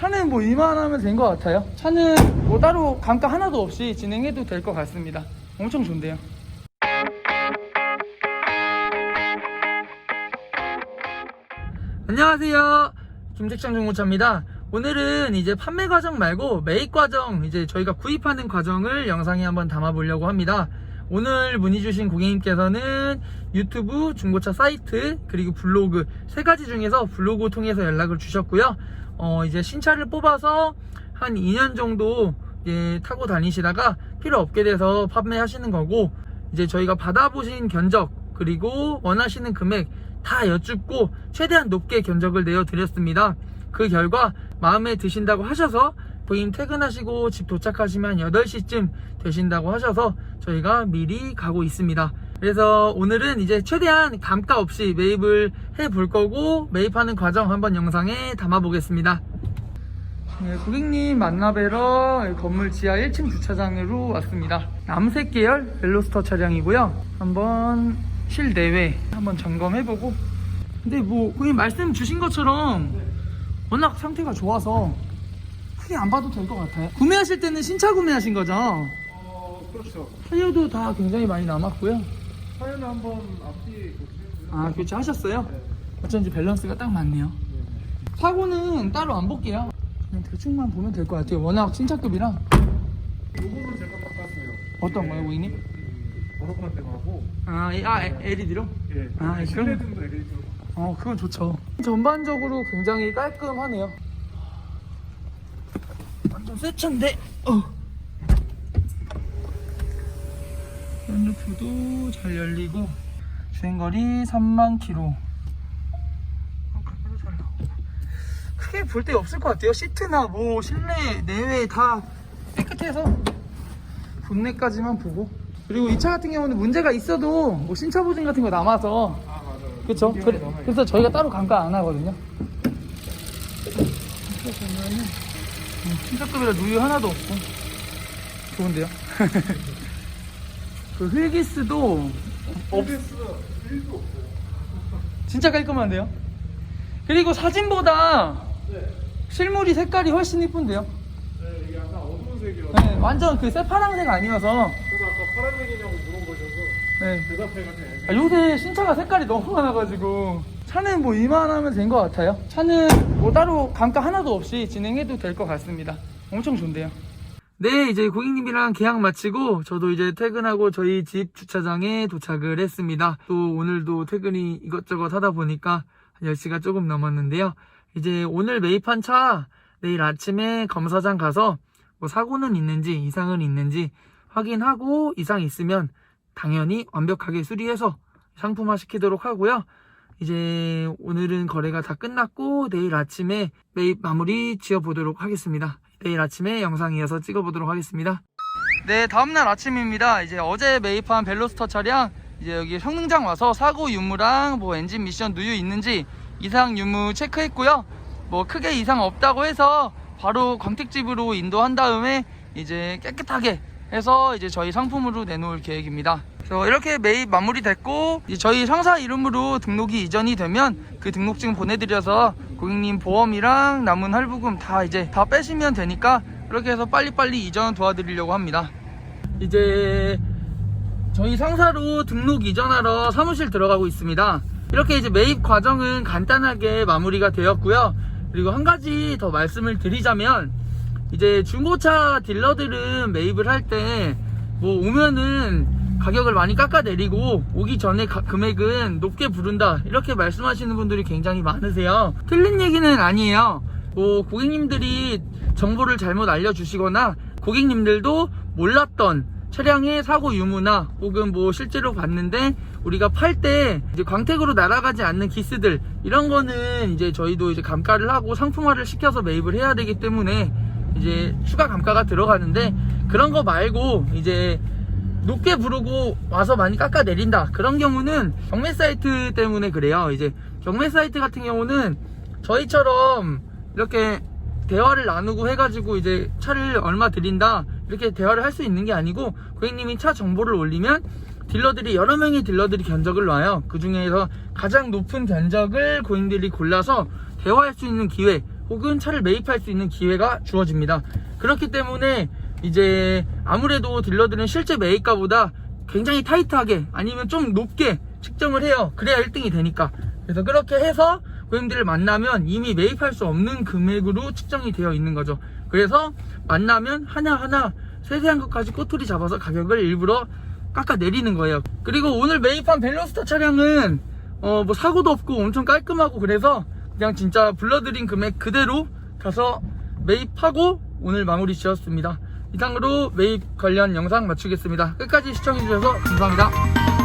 차는 뭐 이만하면 된 것 같아요. 차는 뭐 따로 감가 하나도 없이 진행해도 될 것 같습니다. 엄청 좋은데요. 안녕하세요. 김택장 중고차입니다. 오늘은 이제 판매 과정 말고 매입 과정, 이제 저희가 구입하는 과정을 영상에 한번 담아 보려고 합니다. 오늘 문의 주신 고객님께서는 유튜브, 중고차 사이트, 그리고 블로그 세 가지 중에서 블로그 통해서 연락을 주셨고요. 어, 이제 신차를 뽑아서 한 2년 정도 이제 타고 다니시다가 필요 없게 돼서 판매하시는 거고, 이제 저희가 받아보신 견적, 그리고 원하시는 금액 다 여쭙고 최대한 높게 견적을 내어 드렸습니다. 그 결과 마음에 드신다고 하셔서 부인 퇴근하시고 집 도착하시면 8시쯤 되신다고 하셔서 저희가 미리 가고 있습니다. 그래서 오늘은 이제 최대한 감가 없이 매입을 해 볼 거고 매입하는 과정 한번 영상에 담아 보겠습니다. 네, 고객님 만나뵈러 건물 지하 1층 주차장으로 왔습니다. 남색 계열 벨로스터 차량이고요. 한번 실내외 한번 점검해보고. 근데 뭐 고객님 말씀 주신 것처럼 워낙 상태가 좋아서 크게 안 봐도 될 것 같아요. 구매하실 때는 신차 구매하신 거죠? 어, 그렇죠. 타이어도 다 굉장히 많이 남았고요. 사연을 한번 앞뒤 교체해주세요. 아 교체하셨어요? 네. 어쩐지 밸런스가 딱 맞네요. 사고는 따로 안 볼게요. 그냥 대충만 보면 될 것 같아요. 워낙 신차급이라. 요거는 제가 바꿨어요. 어떤 거요, 고객님? 그 버섯만 때문하고. 아, 이- 아 LED로? 예. 아, 그럼- 실내등도 LED로. 어, 그건 좋죠. 전반적으로 굉장히 깔끔하네요. 완전 새 차인데, 어. 썬루프도 잘 열리고, 주행거리 3만 킬로. 어. 크게 볼 데 없을 것 같아요. 시트나 뭐 실내, 내외 다 깨끗해서 본넷까지만 보고. 그리고 이 차 같은 경우는 문제가 있어도 뭐 신차 보증 같은 거 남아서 아? 기억에 그래. 그래서 저희가 따로 감가 안 하거든요. 보면은 음, 신차급이라 누유 하나도 없고 좋은데요? 그 휠기스도 오피스 1도 없어요. 진짜 깔끔한데요? 그리고 사진보다 네. 실물이 색깔이 훨씬 이쁜데요? 네, 이게 약간 어두운 색이라서. 네, 완전 그 새파랑색 아니어서 그래서 아까 파란색이냐고 물어보셔서 네. 대답해가지고. 아, 요새 신차가 색깔이 너무 많아가지고 차는 뭐 이만하면 된 것 같아요. 차는 뭐 따로 감가 하나도 없이 진행해도 될 것 같습니다. 엄청 좋은데요. 네 이제 고객님이랑 계약 마치고 저도 이제 퇴근하고 저희 집 주차장에 도착을 했습니다. 또 오늘도 퇴근이 이것저것 하다 보니까 한 10시가 조금 넘었는데요. 이제 오늘 매입한 차 내일 아침에 검사장 가서 뭐 사고는 있는지 이상은 있는지 확인하고 이상 있으면 당연히 완벽하게 수리해서 상품화 시키도록 하고요. 이제 오늘은 거래가 다 끝났고 내일 아침에 매입 마무리 지어보도록 하겠습니다. 내일 아침에 영상 이어서 찍어보도록 하겠습니다. 네, 다음날 아침입니다. 이제 어제 매입한 벨로스터 차량 이제 여기 성능장 와서 사고 유무랑 뭐 엔진 미션 누유 있는지 이상 유무 체크했고요. 뭐 크게 이상 없다고 해서 바로 광택집으로 인도한 다음에 이제 깨끗하게 해서 이제 저희 상품으로 내놓을 계획입니다. 이렇게 매입 마무리됐고 저희 상사 이름으로 등록이 이전이 되면 그 등록증 보내드려서 고객님 보험이랑 남은 할부금 다 이제 다 빼시면 되니까 그렇게 해서 빨리빨리 이전 도와드리려고 합니다. 이제 저희 상사로 등록 이전하러 사무실 들어가고 있습니다. 이렇게 이제 매입 과정은 간단하게 마무리가 되었고요. 그리고 한 가지 더 말씀을 드리자면 이제 중고차 딜러들은 매입을 할 때 뭐 오면은 가격을 많이 깎아내리고 오기 전에 가- 금액은 높게 부른다. 이렇게 말씀하시는 분들이 굉장히 많으세요. 틀린 얘기는 아니에요. 뭐 고객님들이 정보를 잘못 알려주시거나 고객님들도 몰랐던 차량의 사고 유무나 혹은 뭐 실제로 봤는데 우리가 팔 때 이제 광택으로 날아가지 않는 기스들 이런 거는 이제 저희도 이제 감가를 하고 상품화를 시켜서 매입을 해야 되기 때문에 이제 추가 감가가 들어가는데 그런 거 말고 이제 높게 부르고 와서 많이 깎아 내린다. 그런 경우는 경매 사이트 때문에 그래요. 이제 경매 사이트 같은 경우는 저희처럼 이렇게 대화를 나누고 해가지고 이제 차를 얼마 드린다. 이렇게 대화를 할 수 있는 게 아니고 고객님이 차 정보를 올리면 딜러들이 여러 명의 딜러들이 견적을 놔요. 그 중에서 가장 높은 견적을 고객님들이 골라서 대화할 수 있는 기회 혹은 차를 매입할 수 있는 기회가 주어집니다. 그렇기 때문에 이제 아무래도 딜러들은 실제 매입가보다 굉장히 타이트하게 아니면 좀 높게 측정을 해요. 그래야 1등이 되니까. 그래서 그렇게 해서 고객님들을 만나면 이미 매입할 수 없는 금액으로 측정이 되어 있는 거죠. 그래서 만나면 하나하나 세세한 것까지 꼬투리 잡아서 가격을 일부러 깎아 내리는 거예요. 그리고 오늘 매입한 벨로스터 차량은 어 뭐 사고도 없고 엄청 깔끔하고 그래서 그냥 진짜 불러드린 금액 그대로 가서 매입하고 오늘 마무리 지었습니다. 이상으로 매입 관련 영상 마치겠습니다. 끝까지 시청해주셔서 감사합니다.